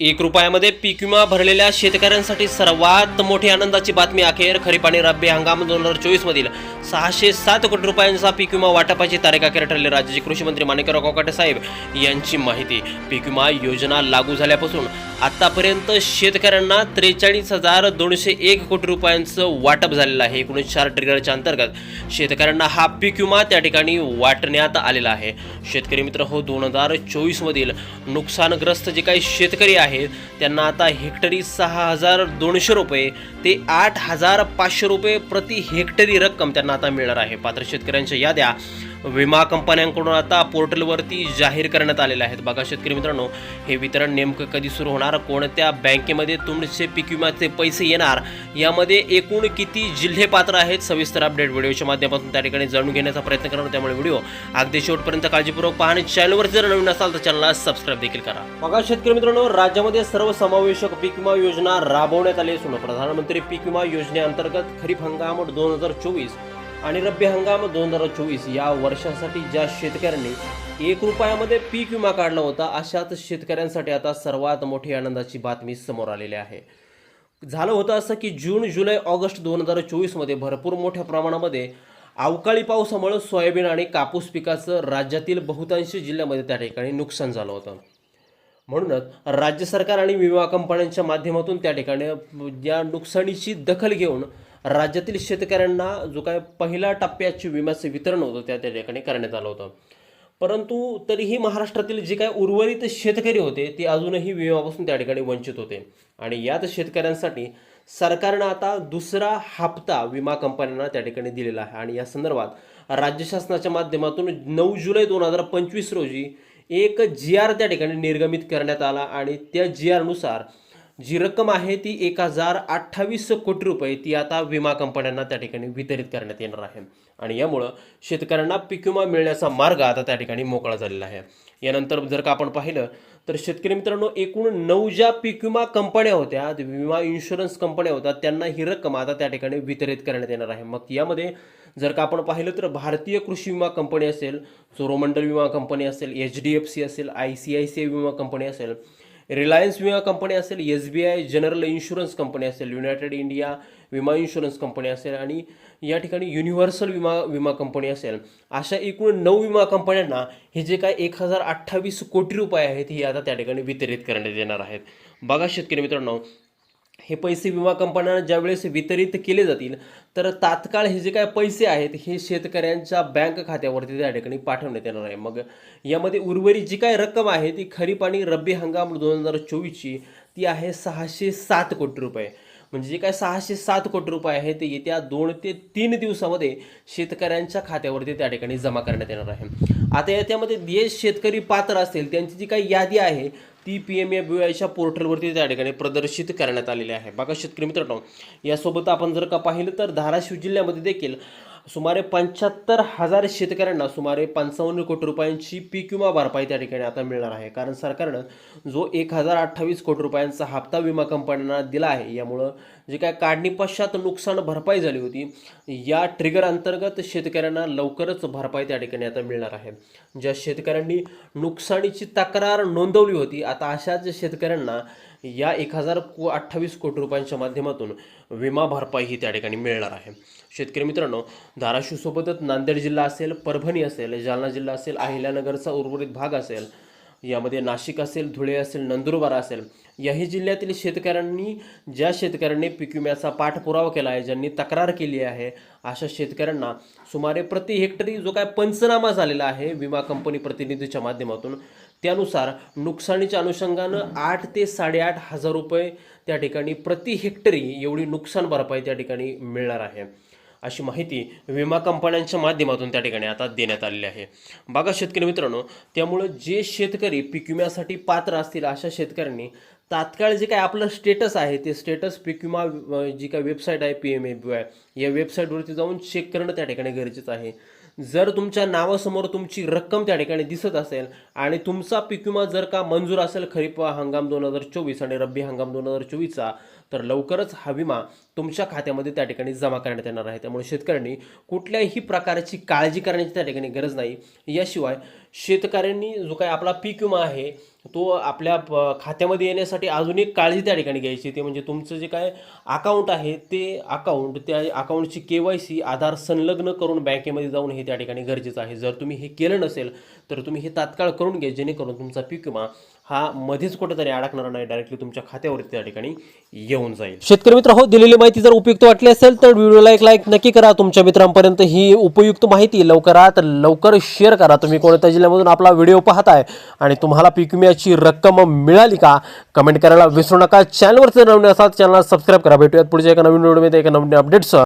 एक रुपयामध्ये पीक विमा भरलेल्या शेतकऱ्यांसाठी सर्वात मोठी आनंदाची बातमी अखेर खरीप आणि रब्बी हंगाम दोन हजार चोवीस मधील सहाशे सात कोटी रुपयांचा पीक विमा वाटपाची तारीख अखेर ठरली. राज्याचे कृषी मंत्री माणिकराव कोकाटे साहेब यांची माहिती. पीक विमा योजना लागू झाल्यापासून आतापर्यंत शेतकऱ्यांना त्रेचाळीस हजार दोनशे एक कोटी रुपयांचं वाटप झालेलं आहे. एकूण चार ट्रिगरच्या अंतर्गत शेतकऱ्यांना हा पीक विमा त्या ठिकाणी वाटण्यात आलेला आहे. शेतकरी मित्र हो दोन हजार चोवीसमधील नुकसानग्रस्त जे काही शेतकरी आहेत. त्यांना आता हेक्टरी सहा हजार दोनशे रुपये ते आठ हजार पाचशे रुपये प्रति हेक्टरी रक्कम रक्कम त्यांना आता मिळणार आहे. पात्र शेतकऱ्यांच्या याद्या विमा कंपन्यांकडून आता पोर्टलवरती जाहीर करण्यात आलेल्या आहेत. बघा शेतकरी मित्रांनो हे वितरण नेमकं कधी सुरू होणार? कोणत्या बँकेमध्ये तुमचे पीक विम्याचे पैसे येणार? यामध्ये एकूण किती जिल्हे पात्र आहेत? सविस्तर अपडेट व्हिडिओच्या माध्यमातून त्या ठिकाणी जाणून घेण्याचा प्रयत्न करणार त्यामुळे व्हिडिओ अगदी शेवटपर्यंत काळजीपूर्वक पहा आणि चॅनलवर जर नवीन असाल तर चॅनलला सबस्क्राईब देखील करा. बघा शेतकरी मित्रांनो राज्यामध्ये सर्वसमावेशक पीक विमा योजना राबवण्यात आली असून प्रधानमंत्री पीक विमा योजनेअंतर्गत खरीप हंगाम दोन हजार चोवीस आणि रब्बी हंगाम दोन हजार चोवीस या वर्षासाठी ज्या शेतकऱ्यांनी एक रुपयामध्ये पीक विमा काढला होता अशाच शेतकऱ्यांसाठी आता सर्वात मोठी आनंदाची बातमी समोर आलेली आहे. झालं होतं असं की जून जुलै ऑगस्ट दोन हजार चोवीसमध्ये भरपूर मोठ्या प्रमाणामध्ये अवकाळी पावसामुळे सोयाबीन आणि कापूस पिकाचं राज्यातील बहुतांश जिल्ह्यामध्ये त्या ठिकाणी नुकसान झालं होतं. म्हणूनच राज्य सरकार आणि विमा कंपन्यांच्या माध्यमातून त्या ठिकाणी या नुकसानीची दखल घेऊन राज्यातील शेतकऱ्यांना जो काय पहिल्या टप्प्याचे विम्याचे वितरण होतं त्या त्या ठिकाणी करण्यात आलं होतं. परंतु तरीही महाराष्ट्रातील जे काय उर्वरित शेतकरी होते ते अजूनही विम्यापासून त्या ठिकाणी वंचित होते. आणि याच शेतकऱ्यांसाठी सरकारनं आता दुसरा हप्ता विमा कंपन्यांना त्या ठिकाणी दिलेला आहे. आणि या संदर्भात राज्य शासनाच्या माध्यमातून नऊ जुलै दोन हजार पंचवीस रोजी एक जी आर त्या ठिकाणी निर्गमित करण्यात आला. आणि त्या जी आरनुसार जी रक्कम आहे ती एक हजार अठ्ठावीस कोटी रुपये ती आता विमा कंपन्यांना त्या ठिकाणी वितरित करण्यात येणार आहे. आणि यामुळं शेतकऱ्यांना पीक विमा मिळण्याचा मार्ग आता त्या ठिकाणी मोकळा झालेला आहे. यानंतर जर का आपण पाहिलं तर शेतकरी मित्रांनो एकूण नऊ ज्या पीक विमा कंपन्या होत्या विमा इन्शुरन्स कंपन्या होत्या त्यांना ही रक्कम आता त्या ठिकाणी वितरित करण्यात येणार आहे. मग यामध्ये जर का आपण पाहिलं तर भारतीय कृषी विमा कंपनी असेल चोरोमंडल विमा कंपनी असेल एच डी एफ सी असेल I C I C I विमा कंपनी असेल रिलायन्स विमा कंपनी असेल S B I general insurance company असेल युनायटेड इंडिया विमा इन्शुरन्स कंपनी असेल आणि या ठिकाणी युनिव्हर्सल विमा विमा कंपनी असेल. अशा एकूण नऊ विमा कंपन्यांना हे जे काय एक हजार अठ्ठावीस कोटी रुपये आहेत हे आता त्या ठिकाणी वितरित करण्यात येणार आहेत. बघा शेतकरी मित्रांनो हे पैसे विमा कंपन्यांना ज्यावेळेस वितरित केले जातील तर तात्काळ हे जे काय पैसे आहेत हे शेतकऱ्यांच्या बँक खात्यावरती त्या ठिकाणी पाठवण्यात येणार आहे. मग यामध्ये उर्वरित जी काय रक्कम आहे ती खरीप आणि रब्बी हंगाम दोन हजार चोवीसची ती आहे सहाशे सात कोटी रुपये. म्हणजे जे काय सहाशे सात कोटी रुपये आहे ते येत्या दोन ते तीन दिवसामध्ये शेतकऱ्यांच्या खात्यावरती त्या ठिकाणी जमा करण्यात येणार आहे. आता याच्यामध्ये जे शेतकरी पात्र असतील त्यांची जी काही यादी आहे ती पी एम एफ आयच्या पोर्टलवरती त्या ठिकाणी प्रदर्शित करण्यात आलेली आहे. बघा शेतकरी मित्रांनो यासोबत आपण जर का पाहिलं तर धाराशिव जिल्ह्यामध्ये देखील सुमारे पंच्याहत्तर हजार शेतकऱ्यांना सुमारे पंचावन्न कोटी रुपयांची पीक विमा भरपाई त्या ठिकाणी आता मिळणार आहे. कारण सरकारनं जो एक हजार अठ्ठावीस कोटी रुपयांचा हप्ता विमा कंपन्यांना दिला आहे यामुळं जे काय काढणी पश्चात नुकसान भरपाई झाली होती या ट्रिगर अंतर्गत शेतकऱ्यांना लवकरच भरपाई त्या ठिकाणी आता मिळणार आहे. ज्या शेतकऱ्यांनी नुकसानीची तक्रार नोंदवली होती आता अशाच शेतकऱ्यांना या एक हजार को अठ्ठावीस कोटी रुपयांच्या माध्यमातून विमा भरपाई ही त्या ठिकाणी मिळणार आहे. शेतकरी मित्रांनो धाराशिवसोबतच नांदेड जिल्हा असेल परभणी असेल जालना जिल्हा असेल अहिल्यानगरचा उर्वरित भाग असेल यामध्ये नाशिक असेल धुळे असेल नंदुरबार असेल याही जिल्ह्यातील शेतकऱ्यांनी ज्या शेतकऱ्यांनी पीक विम्याचा पाठपुरावा केला आहे ज्यांनी तक्रार केली आहे अशा शेतकऱ्यांना सुमारे प्रति हेक्टरी जो काय पंचनामा झालेला आहे विमा कंपनी प्रतिनिधीच्या माध्यमातून त्यानुसार नुकसानीच्या अनुषंगानं आठ ते साडेआठ हजार रुपये त्या ठिकाणी प्रति हेक्टरी एवढी नुकसान भरपाई त्या ठिकाणी मिळणार आहे. अशी माहिती विमा कंपन्यांच्या माध्यमातून त्या ठिकाणी आता देण्यात आलेली आहे. बघा शेतकरी मित्रांनो त्यामुळं जे शेतकरी पीक विम्यासाठी पात्र असतील अशा शेतकऱ्यांनी तात्काळ जे काय आपलं स्टेटस आहे ते स्टेटस पीक विमा जी काय वेबसाईट आहे P M A B Y या वेबसाईटवरती जाऊन चेक करणं त्या ठिकाणी गरजेचं आहे. जर तुमच्या नावासमोर तुमची रक्कम त्या ठिकाणी दिसत असेल आणि तुमचा पीक विमा जर का मंजूर असेल खरीप हंगाम दोन हजार चोवीस आणि रब्बी हंगाम दोन हजार चोवीसचा तर लवकरच हा विमा तुमच्या खात्यामध्ये त्या ठिकाणी जमा करण्यात येणार आहे. त्यामुळे शेतकऱ्यांनी कुठल्याही प्रकारची काळजी करण्याची त्या ठिकाणी गरज नाही. याशिवाय शेतकऱ्यांनी जो काय आपला पीक विमा आहे तो आपल्या प- खात्यामध्ये येण्यासाठी अजून एक काळजी त्या ठिकाणी घ्यायची. ते म्हणजे तुमचं जे काय अकाउंट आहे ते अकाउंट त्या अकाउंटची के वाय सी आधार संलग्न करून बँकेमध्ये जाऊन हे त्या ठिकाणी गरजेचं आहे. जर तुम्ही हे केलं नसेल तर तुम्ही हे तात्काळ करून घ्या जेणेकरून तुमचा पीक विमा हा मध्येच कुठेतरी अडकणार नाही डायरेक्टली तुमच्या खात्यावरती त्या ठिकाणी येऊन जाईल. शेतकरी मित्र हो दिलेली माहिती जर उपयुक्त वाटली असेल तर व्हिडिओला एक लाईक नक्की करा. तुमच्या मित्रांपर्यंत ही उपयुक्त माहिती लवकरात लवकर शेअर करा. तुम्ही कोणत्या जिल्ह्यामधून आपला व्हिडिओ पाहताय आणि तुम्हाला पीक विम्याची रक्कम मिळाली का? कमेंट करायला विसरू नका. चॅनलवरती नवीन असाल चॅनलला सबस्क्राईब करा. भेटूयात पुढच्या एका नवीन व्हिडिओमध्ये एका नवीन अपडेट्स